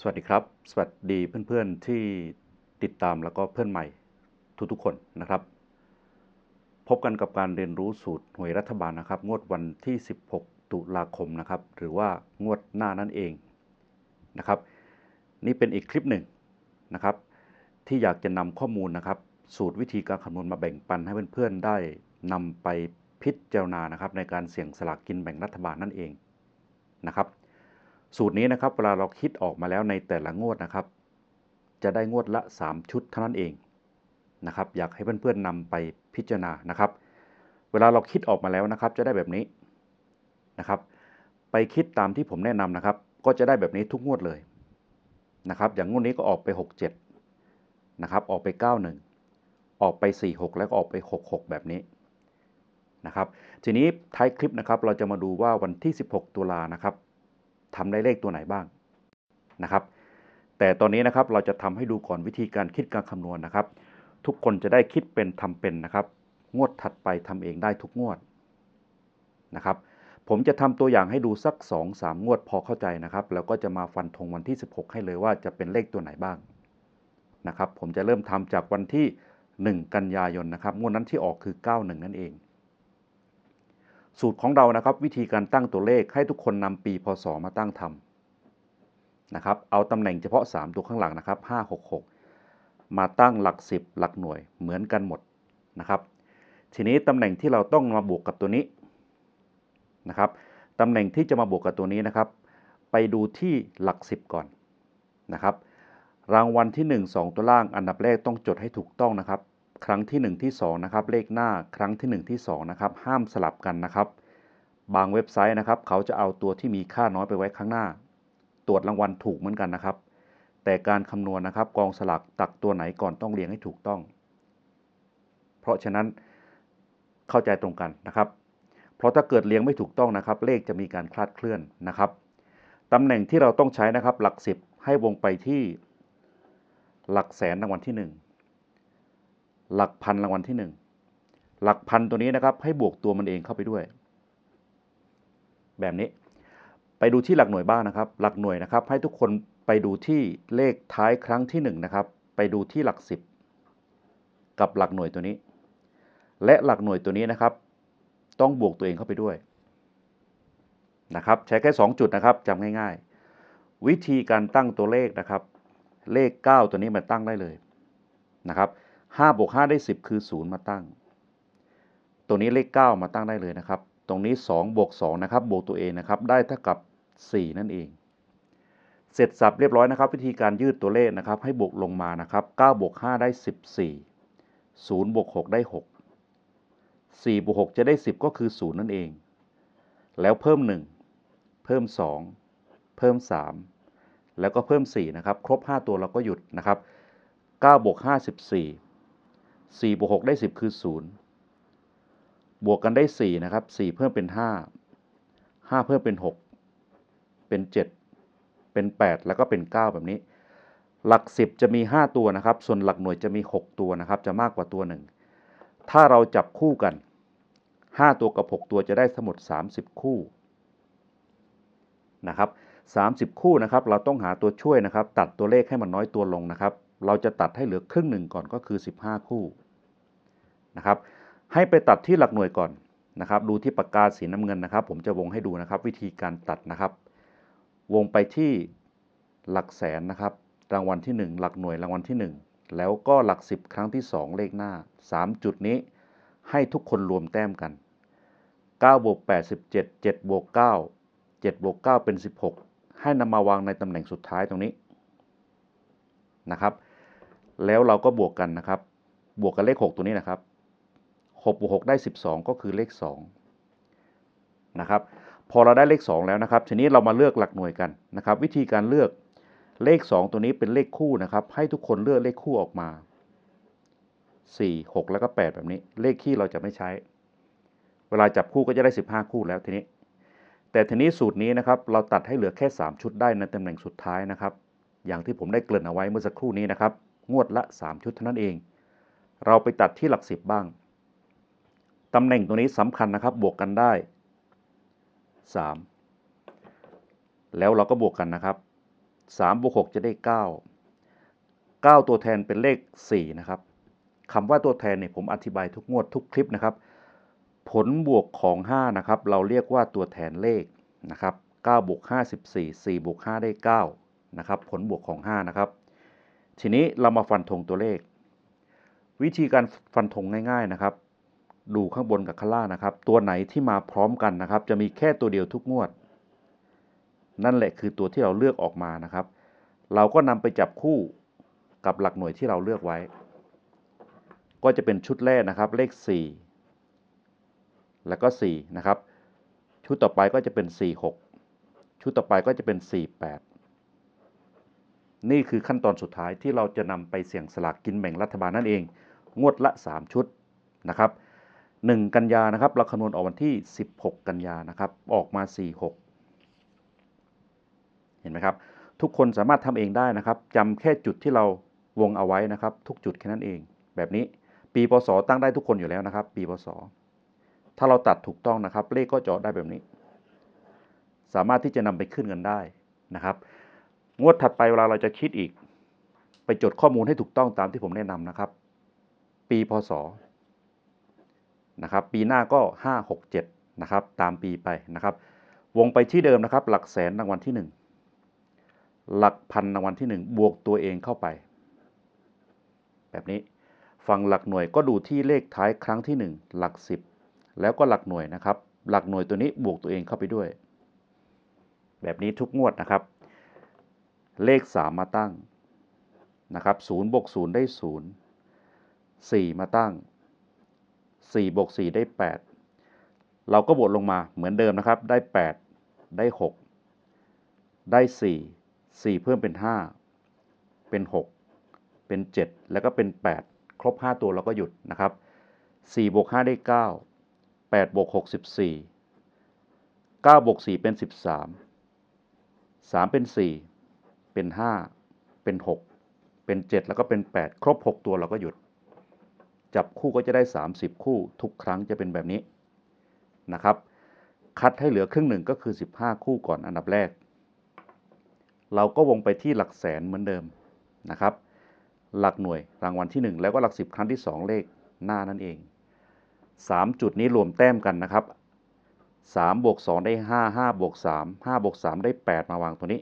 สวัสดีครับ สวัสดีเพื่อนๆที่ติดตามแล้วก็เพื่อนใหม่ทุกๆคนนะครับ พบกันกับการเรียนรู้สูตรหวยรัฐบาลนะครับ งวดวันที่ 16 ตุลาคมนะครับ หรือว่างวดหน้านั่นเองนะครับ นี่เป็นอีกคลิปหนึ่งนะครับ ที่อยากจะนำข้อมูลนะครับ สูตรวิธีการคำนวณมาแบ่งปันให้เพื่อนๆได้นำไปพิจารณานะครับ ในการเสี่ยงสลากกินแบ่งรัฐบาลนั่นเองนะครับ สูตรนี้นะครับเวลาเราคิดออกมาแล้วในแต่ละงวดนะครับ จะได้งวดละ 3 ชุดเท่านั้นเองนะครับอยากให้เพื่อนๆนำไปพิจารณานะครับ เวลาเราคิดออกมาแล้วนะครับ จะได้แบบนี้นะครับ ไปคิดตามที่ผมแนะนำนะครับ ก็จะได้แบบนี้ทุกงวดเลยนะครับ อย่างงวดนี้ก็ออกไป 67นะครับออกไป 91 ออกไป 46 แล้วก็ออกไป 66 แบบนี้นะครับ ทีนี้ท้ายคลิปนะครับ เราจะมาดูว่าวันที่ 16 ตุลานะครับ ทำได้เลขตัวไหนบ้างนะครับ แต่ตอนนี้นะครับเราจะทำให้ดูก่อนวิธีการคิดการคำนวณนะครับ ทุกคนจะได้คิดเป็นทำเป็นนะครับ งวดถัดไปทำเองได้ทุกงวดนะครับ ผมจะทำตัวอย่างให้ดูสัก 2-3 งวดพอเข้าใจนะครับ แล้วก็จะมาฟันธงวันที่ 16 ให้เลยว่าจะเป็นเลขตัวไหนบ้างนะครับ ผมจะเริ่มทำจากวันที่ 1 กันยายนนะครับงวดนั้นที่ออกคือ 91 นั่นเอง สูตรของเรานะครับวิธีการตั้งตัวเลขให้ทุกคนนำปีพศมาตั้งทำนะครับเอาตำแหน่งเฉพาะ 3 ตัวข้างหลังนะครับ566 มาตั้งหลัก 10 หลักหน่วยเหมือนกันหมดนะครับ ทีนี้ตำแหน่งที่เราต้องมาบวกกับตัวนี้นะครับตำแหน่งที่จะมาบวกกับตัวนี้นะครับ ไปดูที่หลัก 10 ก่อนนะครับ รางวัลที่ 1 2 ตัวล่างอันดับแรกต้องจดให้ถูกต้องนะครับ ครั้งที่ 1 ที่2นะครับเลขหน้าครั้งที่ 1 ที่2นะครับห้ามสลับกันนะครับ บางเว็บไซต์นะครับ เขาจะเอาตัวที่มีค่าน้อยไปไว้ข้างหน้า ตรวจรางวัลถูกเหมือนกันนะครับ แต่การคำนวณนะครับ กองสลากตักตัวไหนก่อนต้องเรียงให้ถูกต้อง เพราะฉะนั้นเข้าใจตรงกันนะครับ เพราะถ้าเกิดเรียงไม่ถูกต้องนะครับ เลขจะมีการคลาดเคลื่อนนะครับตำแหน่งที่เราต้องใช้นะครับ หลักสิบให้วงไปที่หลักแสนรางวัลที่ 1 หลักพันรางวัลที่ 1 หลักพันตัวนี้นะครับ ให้บวกตัวมันเองเข้าไปด้วย แบบนี้ ไปดูที่หลักหน่วยบ้างนะครับ หลักหน่วยนะครับ ให้ทุกคนไปดูที่เลขท้ายครั้งที่1นะครับ ไปดูที่หลัก 10 กับหลักหน่วยตัวนี้ และหลักหน่วยตัวนี้นะครับ ต้องบวกตัวเองเข้าไปด้วยนะครับใช้แค่ 2 จุดนะครับจำง่ายๆ วิธีการตั้งตัวเลขนะครับ เลข 9 ตัวนี้มาตั้งได้เลยนะครับ 5บวก5ได้ 10 คือ 0 มาตั้ง ตัวนี้เลข 9 มาตั้งได้เลยนะครับ ตรงนี้2บวก2นะครับบวกตัวเองนะครับ ได้เท่ากับ 4 นั่นเอง เสร็จสับเรียบร้อยนะครับ วิธีการยืดตัวเลขนะครับ ให้บวกลงมานะครับ9บวก5ได้ 14 0บวก6ได้ 6 4บวก6จะได้ 10 ก็คือ 0 นั่นเอง แล้วเพิ่ม 1 เพิ่ม 2 เพิ่ม 3 แล้วก็เพิ่ม 4 นะครับ ครบ 5 ตัวเราก็หยุดนะครับ9บวก5 14 4บวก6ได้ 10 คือ 0 บวกกันได้ 4 นะครับ 4 เพิ่มเป็น 5 5 เพิ่มเป็น 6 เป็น 7 เป็น 8 แล้วก็เป็น 9 แบบนี้ หลัก 10 จะมี 5 ตัวนะครับ ส่วนหลักหน่วยจะมี 6 ตัวนะครับ จะมากกว่าตัวหนึ่ง ถ้าเราจับคู่กัน 5 ตัวกับ 6 ตัวจะได้ทั้งหมด30 คู่นะครับ30 คู่นะครับ เราต้องหาตัวช่วยนะครับ ตัดตัวเลขให้มันน้อยตัวลงนะครับ เราจะตัดให้เหลือครึ่งหนึ่งก่อนก็คือ 15 คู่นะครับให้ไปตัดที่หลักหน่วยก่อนนะครับ ดูที่ปากกาสีน้ำเงินนะครับ ผมจะวงให้ดูนะครับ วิธีการตัดนะครับ วงไปที่หลักแสนนะครับ รางวัลที่ 1 หลักหน่วยรางวัลที่ 1 แล้วก็หลัก 10 ครั้งที่ 2 เลขหน้า 3 จุดนี้ ให้ทุกคนรวมแต้มกัน9บวก8 17 7บวก9 7บวก9เป็น 16 ให้นำมาวางในตำแหน่งสุดท้ายตรงนี้นะครับ แล้วเราก็บวกกันนะครับ บวกกับเลข 6 ตัวนี้นะครับ6บวก6ได้ 12 ก็คือเลข2นะครับ พอเราได้เลข 2 แล้วนะครับ ทีนี้เรามาเลือกหลักหน่วยกันนะครับ วิธีการเลือกเลข 2 ตัวนี้เป็นเลขคู่นะครับ ให้ทุกคนเลือกเลขคู่ออกมา 4 6 แล้วก็ 8 แบบนี้ เลขคี่เราจะไม่ใช้ เวลาจับคู่ก็จะได้ 15 คู่แล้วทีนี้ แต่ทีนี้สูตรนี้นะครับ เราตัดให้เหลือแค่ 3 ชุดได้ในตำแหน่งสุดท้ายนะครับ อย่างที่ผมได้เกริ่นเอาไว้เมื่อสักครู่นี้นะครับ งวดละ 3 ชุดเท่านั้นเอง เราไปตัดที่หลัก 10 บ้าง ตำแหน่งตัวนี้สำคัญนะครับ บวกกันได้ 3 แล้วเราก็บวกกันนะครับ3บวก6จะได้ 9 9 ตัวแทนเป็นเลข 4 นะครับคำว่าตัวแทนเนี่ยผมอธิบายทุกงวดทุกคลิปนะครับ ผลบวกของ 5 นะครับ เราเรียกว่าตัวแทนเลขนะครับ9บวก5 14 4บวก5ได้ 9 นะครับ ผลบวกของ 5 นะครับ ทีนี้เรามาฟันธงตัวเลข วิธีการฟันธงง่าย ๆนะครับ ดูข้างบนกับข้างล่างนะครับ ตัวไหนที่มาพร้อมกันนะครับ จะมีแค่ตัวเดียวทุกงวด นั่นแหละคือตัวที่เราเลือกออกมานะครับ เราก็นำไปจับคู่กับหลักหน่วยที่เราเลือกไว้ ก็จะเป็นชุดแรกนะครับ เลข 4 แล้วก็ 4 นะครับ ชุดต่อไปก็จะเป็น 4 6 ชุดต่อไปก็จะเป็น 4 8 นี่คือขั้นตอนสุดท้ายที่เราจะนำไปเสี่ยงสลากกินแบ่งรัฐบาลนั่นเอง งวดละ 3 ชุดนะครับ1กันยานะครับ เราคำนวณออกวันที่ 16 กันยานะครับ ออกมา 4 6 เห็นไหมครับ ทุกคนสามารถทำเองได้นะครับจำแค่จุดที่เราวงเอาไว้นะครับ ทุกจุดแค่นั้นเอง แบบนี้ปีพศตั้งได้ทุกคนอยู่แล้วนะครับ ปีพศถ้าเราตัดถูกต้องนะครับ เลขก็จะได้แบบนี้ สามารถที่จะนำไปขึ้นเงินได้นะครับ งวดถัดไปเวลาเราจะคิดอีก ไปจดข้อมูลให้ถูกต้องตามที่ผมแนะนำนะครับ ปีพศนะครับ ปีหน้าก็ 5 6 7นะครับ ตามปีไปนะครับ วงไปที่เดิมนะครับ หลักแสนรางวัลที่ 1 หลักพันรางวัลที่ 1 บวกตัวเองเข้าไป แบบนี้ ฝั่งหลักหน่วยก็ดูที่เลขท้ายครั้งที่ 1 หลัก 10 แล้วก็หลักหน่วยนะครับ หลักหน่วยตัวนี้บวกตัวเองเข้าไปด้วย แบบนี้ทุกงวดนะครับ เลข 3 มาตั้งนะครับ0บวก0ได้ 0 4 มาตั้ง 4 บวก 4 ได้ 8 เราก็บวกลงมาเหมือนเดิมนะครับ ได้ 8 ได้ 6 ได้ 4 4 เพิ่มเป็น 5 เป็น 6 เป็น 7 แล้วก็เป็น 8 ครบ 5 ตัวเราก็หยุดนะครับ4บวก5ได้ 9 8บวก6 14 9บวก4เป็น 13 3 เป็น 4 เป็น 5 เป็น 6 เป็น 7 แล้วก็เป็น 8 ครบ 6 ตัวเราก็หยุด จับคู่ก็จะได้ 30 คู่ทุกครั้งจะเป็นแบบนี้นะครับ คัดให้เหลือครึ่งหนึ่งก็คือ 15 คู่ก่อนอันดับแรก เราก็วงไปที่หลักแสนเหมือนเดิมนะครับ หลักหน่วยรางวัลที่ 1 แล้วก็หลัก 10 ครั้งที่ 2 เลขหน้านั่นเอง 3 จุดนี้รวมแต้มกันนะครับ3บวก2ได้ 5 5บวก3 5บวก3ได้ 8 มาวางตัวนี้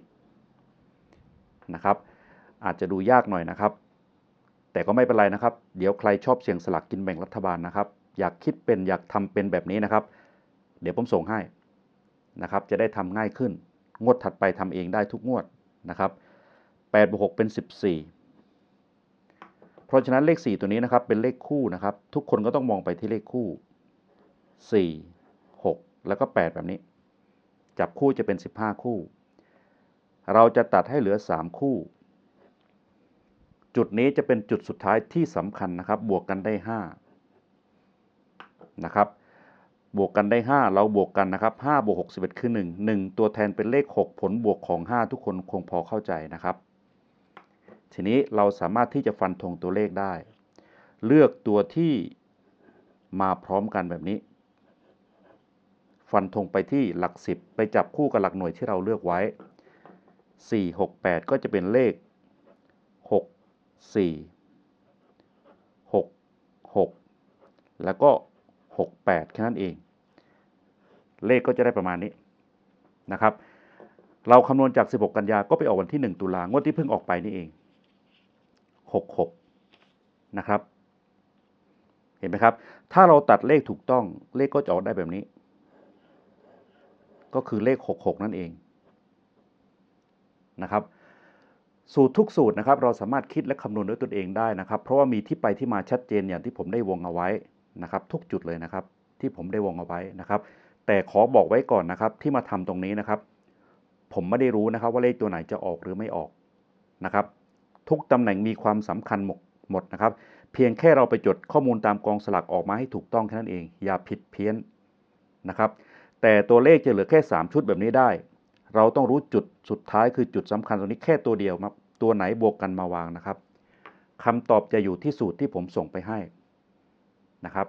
นะครับ อาจจะดูยากหน่อยนะครับ แต่ก็ไม่เป็นไรนะครับ เดี๋ยวใครชอบเสี่ยงสลักกินแบ่งรัฐบาลนะครับ อยากคิดเป็นอยากทำเป็นแบบนี้นะครับ เดี๋ยวผมส่งให้นะครับ จะได้ทำง่ายขึ้น งวดถัดไปทำเองได้ทุกงวดนะครับ8บวก6เป็น 14 เพราะฉะนั้นเลข 4 ตัวนี้นะครับเป็นเลขคู่นะครับ ทุกคนก็ต้องมองไปที่เลขคู่ 4 6 แล้วก็ 8 แบบนี้ จับคู่จะเป็น 15 คู่ เราจะตัดให้เหลือ 3 คู่ จุดนี้จะเป็นจุดสุดท้ายที่สำคัญนะครับ บวกกันได้ 5 นะครับ บวกกันได้ 5 เราบวกกันนะครับ5บวก61 คือ 1 1 ตัวแทนเป็นเลข 6 ผลบวกของ 5 ทุกคนคงพอเข้าใจนะครับ ทีนี้เราสามารถที่จะฟันธงตัวเลขได้ เลือกตัวที่มาพร้อมกันแบบนี้ ฟันธงไปที่หลัก 10 ไปจับคู่กับหลักหน่วยที่เราเลือกไว้ 4 6 8 ก็จะเป็นเลข 6 4 6 6 แล้วก็ 6 8 แค่นั้นเอง เลขก็จะได้ประมาณนี้นะครับ เราคำนวณจาก 16 กันยาก็ไปออกวันที่ 1 ตุลางวดที่เพิ่งออกไปนี่เอง 66 นะครับ เห็นไหมครับ ถ้าเราตัดเลขถูกต้องเลขก็จะออกได้แบบนี้ ก็คือเลข 66 นั่นเอง นะครับ สูตรทุกสูตรนะครับ เราสามารถคิดและคำนวณด้วยตนเองได้นะครับ เพราะว่ามีที่ไปที่มาชัดเจนอย่างที่ผมได้วงเอาไว้นะครับ ทุกจุดเลยนะครับ ที่ผมได้วงเอาไว้นะครับ แต่ขอบอกไว้ก่อนนะครับ ที่มาทำตรงนี้นะครับ ผมไม่ได้รู้นะครับ ว่าเลขตัวไหนจะออกหรือไม่ออกนะครับ ทุกตำแหน่งมีความสำคัญหมดหมดนะครับ เพียงแค่เราไปจดข้อมูลตามกองสลากออกมาให้ถูกต้องแค่นั้นเอง อย่าผิดเพี้ยนนะครับ แต่ตัวเลขจะเหลือแค่ 3 ชุดแบบนี้ได้ เราต้องรู้จุดสุดท้ายคือจุดสำคัญตรงนี้แค่ตัวเดียวครับตัวไหนบวกกันมาวางนะครับคำตอบจะอยู่ที่สูตรที่ผมส่งไปให้นะครับ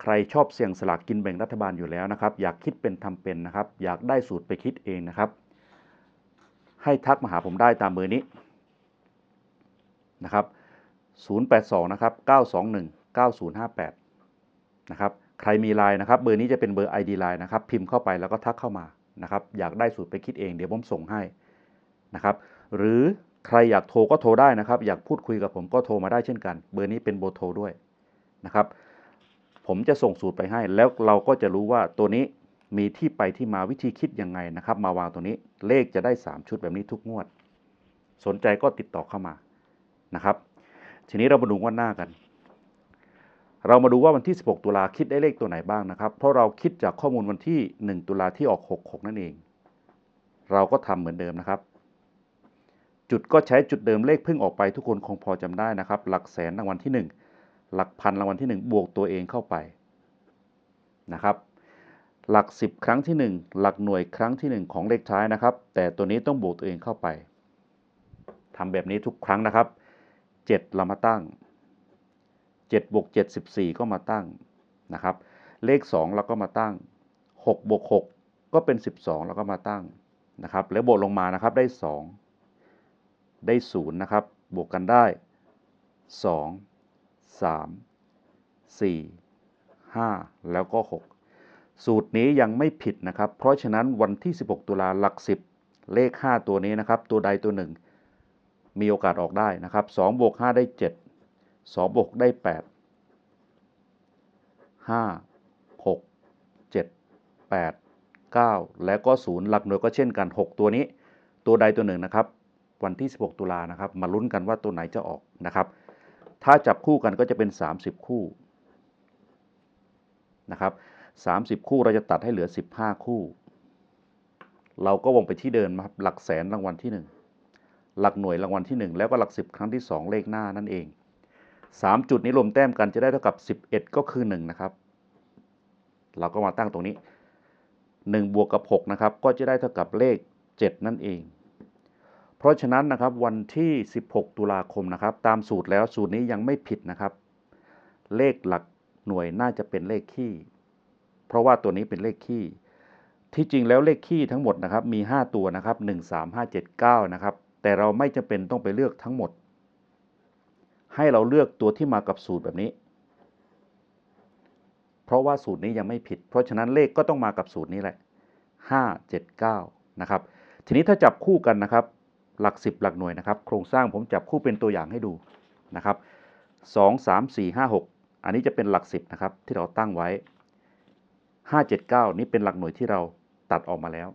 ใครชอบเสี่ยงสลากกินแบ่งรัฐบาลอยู่แล้วนะครับ อยากคิดเป็นทำเป็นนะครับ อยากได้สูตรไปคิดเองนะครับ ให้ทักมาหาผมได้ตามเบอร์นี้นะครับ 082 นะครับ 921 9058 นะครับ ใครมีไลน์นะครับ เบอร์นี้จะเป็นเบอร์ ID ไลน์นะครับ พิมพ์เข้าไปแล้วก็ทักเข้ามา นะครับอยากได้สูตรไปคิดเองเดี๋ยวผมส่งให้นะครับหรือใครอยากโทรก็โทรได้นะครับ อยากพูดคุยกับผมก็โทรมาได้เช่นกัน เบอร์นี้เป็นเบอร์โทรด้วยนะครับผมจะส่งสูตรไปให้ แล้วเราก็จะรู้ว่าตัวนี้มีที่ไปที่มาวิธีคิดยังไงนะครับ มาวางตัวนี้เลขจะได้ 3 ชุดแบบนี้ทุกงวด สนใจก็ติดต่อเข้ามานะครับ ทีนี้เรามาดูงวดหน้ากัน เรามาดูว่าวันที่ 16 ตุลาคิดได้เลขตัวไหนบ้างนะครับ เพราะเราคิดจากข้อมูลวันที่ 1 ตุลาที่ออก 66 นั่นเอง เราก็ทำเหมือนเดิมนะครับ จุดก็ใช้จุดเดิมเลขเพิ่งออกไปทุกคนคงพอจำได้นะครับ หลักแสนรางวัลที่ 1 หลักพันรางวัลที่ 1 บวกตัวเองเข้าไปนะครับหลัก 10 ครั้งที่ 1 หลักหน่วยครั้งที่ 1 ของเลขท้ายนะครับ แต่ตัวนี้ต้องบวกตัวเองเข้าไปทำแบบนี้ทุกครั้งนะครับ 7 เรามาตั้ง 7บวก7 14 ก็มาตั้งนะครับ เลข 2 เราก็มาตั้ง6บวก6ก็เป็น 12แล้วก็มาตั้งนะครับ แล้วบวกลงมานะครับได้ 2 ได้ 0 นะครับ บวกกันได้ 2 3 4 5 แล้วก็ 6 สูตรนี้ยังไม่ผิดนะครับ เพราะฉะนั้นวันที่ 16 ตุลาหลัก 10 เลข 5 ตัวนี้นะครับ ตัวใดตัวหนึ่งมีโอกาสออกได้นะครับ2บวก5ได้ 7 2บวกได้ 8 5 6 7 8 9 และก็ 0 หลักหน่วยก็เช่นกัน 6 ตัวนี้ ตัวใดตัวหนึ่งนะครับ วันที่ 16 ตุลานะครับ มาลุ้นกันว่าตัวไหนจะออกนะครับ ถ้าจับคู่กันก็จะเป็น 30 คู่นะครับ30 คู่เราจะตัดให้เหลือ 15 คู่ เราก็วงไปที่เดินมาครับหลักแสนรางวัลที่ 1 หลักหน่วยรางวัลที่ 1 แล้วก็หลัก 10 ครั้งที่ 2 เลขหน้านั่นเอง 3 จุดนี้รวมแต้มกันจะได้เท่ากับ 11 ก็คือ 1 นะครับ เราก็มาตั้งตรงนี้ 1 บวกกับ 6 นะครับ ก็จะได้เท่ากับเลข 7 นั่นเอง เพราะฉะนั้นนะครับวันที่ 16 ตุลาคมนะครับ ตามสูตรแล้วสูตรนี้ยังไม่ผิดนะครับ เลขหลักหน่วยน่าจะเป็นเลขคี่เพราะว่าตัวนี้เป็นเลขคี่ที่จริงแล้วเลขคี่ทั้งหมดนะครับมี 5 ตัวนะครับ 1 3 5 7 9 นะครับ แต่เราไม่จำเป็นต้องไปเลือกทั้งหมด ให้เราเลือกตัวที่มากับสูตรแบบนี้ เพราะว่าสูตรนี้ยังไม่ผิด เพราะฉะนั้นเลขก็ต้องมากับสูตรนี้แหละ 5 7 9 นะครับ ทีนี้ถ้าจับคู่กันนะครับ หลัก 10 หลักหน่วยนะครับ โครงสร้างผมจับคู่เป็นตัวอย่างให้ดูนะครับ2 3 4 5 6 อันนี้จะเป็นหลัก 10 นะครับ ที่เราตั้งไว้ 5 7 9 นี่เป็นหลักหน่วยที่เราตัดออกมาแล้ว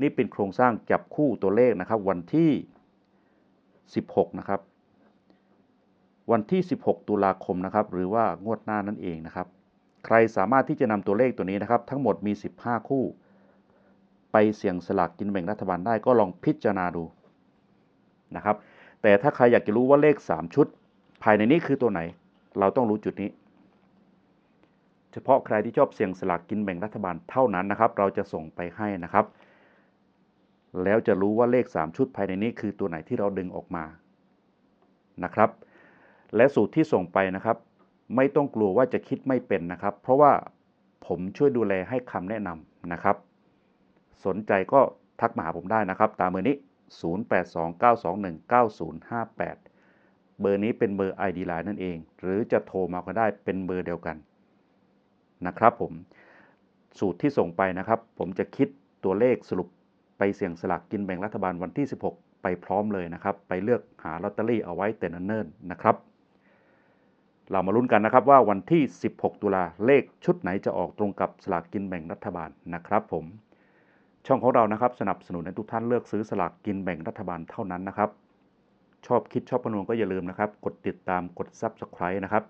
นี่เป็นโครงสร้างจับคู่ตัวเลขนะครับ วันที่ 16 นะครับ วันที่ 16 ตุลาคมนะครับหรือว่างวดหน้านั่นเองนะครับ ใครสามารถที่จะนำตัวเลขตัวนี้นะครับ ทั้งหมดมี 15 คู่ ไปเสี่ยงสลากกินแบ่งรัฐบาลได้ก็ลองพิจารณาดูนะครับ แต่ถ้าใครอยากจะรู้ว่าเลข 3 ชุด ภายในนี้คือตัวไหน เราต้องรู้จุดนี้ เฉพาะใครที่ชอบเสี่ยงสลากกินแบ่งรัฐบาลเท่านั้นนะครับ เราจะส่งไปให้นะครับ แล้วจะรู้ว่าเลข 3 ชุดภายในนี้คือตัวไหนที่เราดึงออกมานะครับ และสูตรที่ส่งไปนะครับ ไม่ต้องกลัวว่าจะคิดไม่เป็นนะครับ เพราะว่าผมช่วยดูแลให้คำแนะนำนะครับ สนใจก็ทักมาหาผมได้นะครับ ตามเบอร์นี้ 0829219058 เบอร์นี้เป็นเบอร์ ID Line นั่นเอง หรือจะโทรมาก็ได้เป็นเบอร์เดียวกันนะครับผมสูตรที่ส่งไปนะครับ ผมจะคิดตัวเลขสรุปไปเสี่ยงสลากกินแบ่งรัฐบาลวันที่ 16 ไปพร้อมเลยนะครับ ไปเลือกหาลอตเตอรี่เอาไว้แต่เนิ่นๆนะครับ เรามาลุ้นกันนะครับว่าวันที่ 16 ตุลาเลขชุดไหนจะออกตรงกับสลากกินแบ่งรัฐบาลนะครับผม ช่องของเรานะครับสนับสนุนให้ทุกท่านเลือกซื้อสลากกินแบ่งรัฐบาลเท่านั้นนะครับ ชอบคิดชอบประนวงก็อย่าลืมนะครับ กดติดตามกด Subscribe นะครับ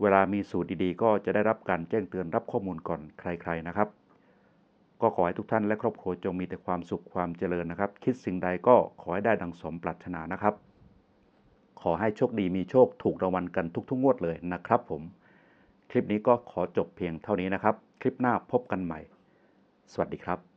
เวลามีสูตรดีๆ ก็จะได้รับการแจ้งเตือนรับข้อมูลก่อนใคร ๆนะครับ ก็ขอให้ทุกท่านและครอบครัวจงมีแต่ความสุขความเจริญนะครับ คิดสิ่งใดก็ขอให้ได้ดังสมปรารถนานะครับ ขอให้โชคดีมีโชคถูกรางวัลกันทุกๆงวดเลยนะครับผม คลิปนี้ก็ขอจบเพียงเท่านี้นะครับ คลิปหน้าพบกันใหม่ สวัสดีครับ